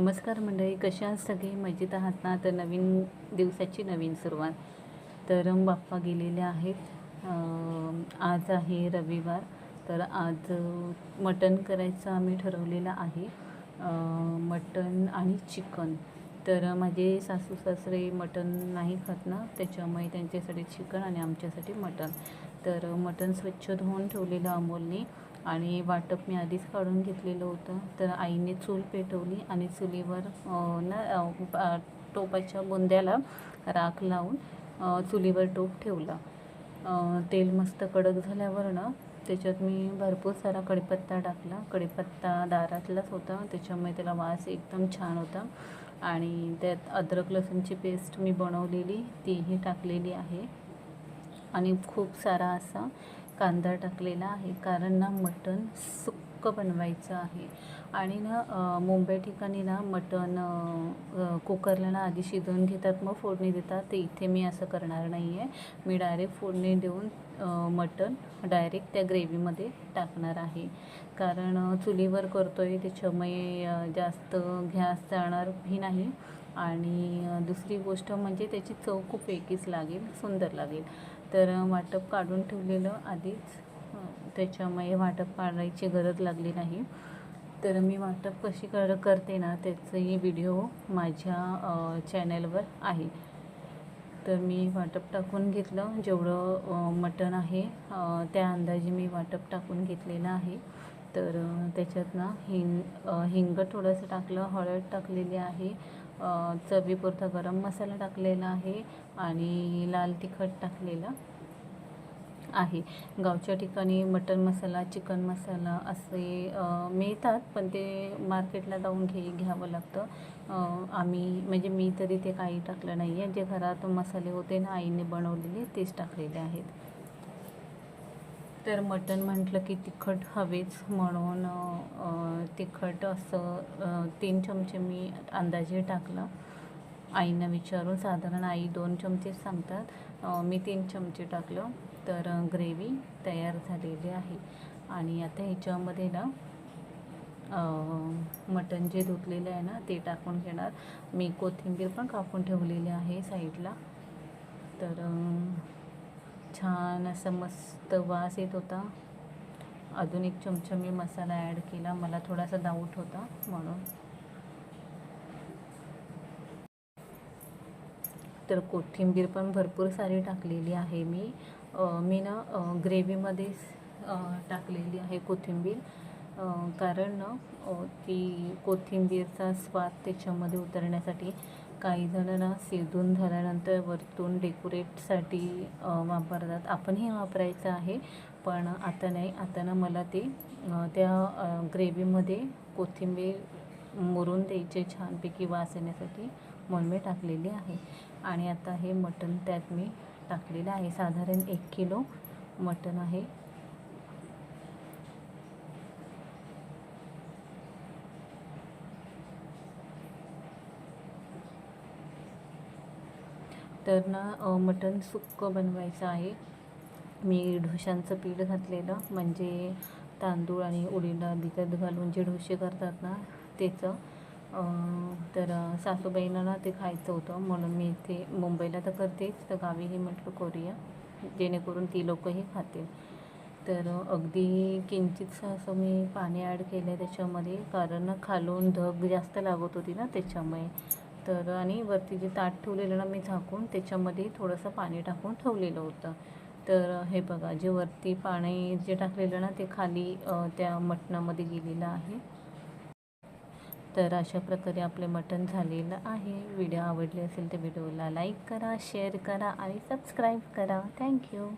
नमस्कार मंडळी कशा आहात सगळे? मजेत आहात ना? तर नवीन दिवसाची नवीन सुरुवात. तर बाप्पा गेलेले आहेत. आज आहे रविवार. तर आज मटण करायचं आम्ही ठरवलेलं आहे. मटण आणि चिकन. तर माझे सासू सासरे मटण नाही खात ना त्याच्यामुळे त्यांच्यासाठी चिकन आणि आमच्यासाठी मटण. तर मटण स्वच्छ धुवून ठेवलेलं अमोलने. आणि वाटप मी आधीच काढून घेतलेलं होतं. तर आईने चूल पेटवली आणि चुलीवर ना टोपाच्या बुंद्याला राख लावून चुलीवर टोप ठेवला. तेल मस्त कडक झाल्यावर ना त्याच्यात मी भरपूर सारा कडीपत्ता टाकला. कडीपत्ता दारातलाच होता. त्याच्यामुळे त्याला वास एकदम छान होता. आणि त्यात अद्रक लसूणची पेस्ट मी बनवलेली तीही टाकलेली आहे. आणि खूप सारा असा कांदा टाकलेला आहे. कारण ना मटण सुक्क बनवायचं आहे. आणि ना मुंबई ठिकाणी ना मटण कुकरला ना आधी शिजवून घेतात मग फोडणी देतात. ते इथे मी असं करणार नाही आहे मी डायरेक्ट फोडणी देऊन मटण डायरेक्ट त्या ग्रेव्हीमध्ये टाकणार आहे. कारण चुलीवर करतो आहे त्याच्यामुळे जास्त घ्यास जाणार भी नाही. आणि दुसरी गोष्ट म्हणजे त्याची चव खूप वेगळीच लागेल सुंदर लागेल. तर वाटप काढून ठेवलेलं आधीच त्याच्यामुळे वाटप काढायची गरज लागली नाही. तर मी वाटप कशी कर करते ना त्याचंही व्हिडिओ माझ्या चॅनलवर आहे. तर मी वाटप टाकून घेतलं. जेवढं मटण आहे त्या अंदाजे मी वाटप टाकून घेतलेलं आहे. तर त्याच्यात ना हिंग हिंग थोडंसं टाकलं हळद टाकलेली आहे चवीपुरता गरम मसाला टाकलेला आहे आणि लाल तिखट टाकलेलं. आहे. गावच्या ठिकाणी मटन मसाला चिकन मसाला असे मिळतात पण ते मार्केटला जाऊन घे घ्यावं लागतं. आम्ही म्हणजे मी तरी ते काही टाकलं नाही आहे जे घरात मसाले होते ना आईने बनवलेले तेच टाकलेले आहेत. तर मटण म्हटलं की तिखट हवेच म्हणून तिखट असं तीन चमचे मी अंदाजे टाकलं. आईनं विचारून साधारण आई दोन चमचेच सांगतात. मी तीन चमचे टाकलं तर ग्रेव्ही तयार झालेली आहे. आणि आता ह्याच्यामध्ये ना मटण जे धुतलेलं आहे ना ते टाकून घेणार. मी कोथिंबीर पण कापून ठेवलेली आहे साईडला. तर छान असं मस्त वास येत होता. अजून एक चमचा मी मसाला ॲड केला. मला थोडासा डाऊट होता म्हणून. तर कोथिंबीर पण भरपूर सारी टाकलेली आहे मी. मी ना ग्रेव्हीमध्येच टाकलेली आहे कोथिंबीर. कारण ना ती कोथिंबीरचा स्वाद त्याच्यामध्ये उतरण्यासाठी काही जण ना शिजून झाल्यानंतर वरतून डेकोरेटसाठी वापरतात. आपणही वापरायचं आहे पण आता नाही. आता ना मला ते त्या ग्रेव्हीमध्ये कोथिंबीर मुरून द्यायचे छानपैकी वास येण्यासाठी. म्हणून मी टाकलेली आहे. आणि आता हे मटण त्यात मी टाकलेलं आहे. साधारण एक किलो मटण आहे. तर ना मटण सुक्क बनवायचं आहे. मी ढोशांचं पीठ घातलेलं म्हणजे तांदूळ आणि उडीला डाळ भिजत घालून जे ढोसे करतात ना त्याचं. तर सासूबाईला सासूबाईंना ना ते खायचं होतं. म्हणून मी इथे मुंबईला तर करतेच. तर गावीही म्हटलं करूया. जेणेकरून ती लोकंही खातील. तर अगदी किंचितसं असं मी पाणी ॲड केलं आहे त्याच्यामध्ये. कारण खालून धग जास्त लागत होती ना त्याच्यामुळे. तर आणि वरती जे ताट ठेवलेलं ना मी झाकून त्याच्यामध्ये थोडंसं पाणी टाकून ठेवलेलं होतं. तर हे बघा जे वरती पाणी जे टाकलेलं ना ते खाली त्या मटणामध्ये गेलेलं आहे. तर अशा प्रकारे आपले मटण झालेलं आहे. व्हिडिओ आवडले असेल तर व्हिडिओला लाईक करा शेअर करा आणि सबस्क्राईब करा. थँक्यू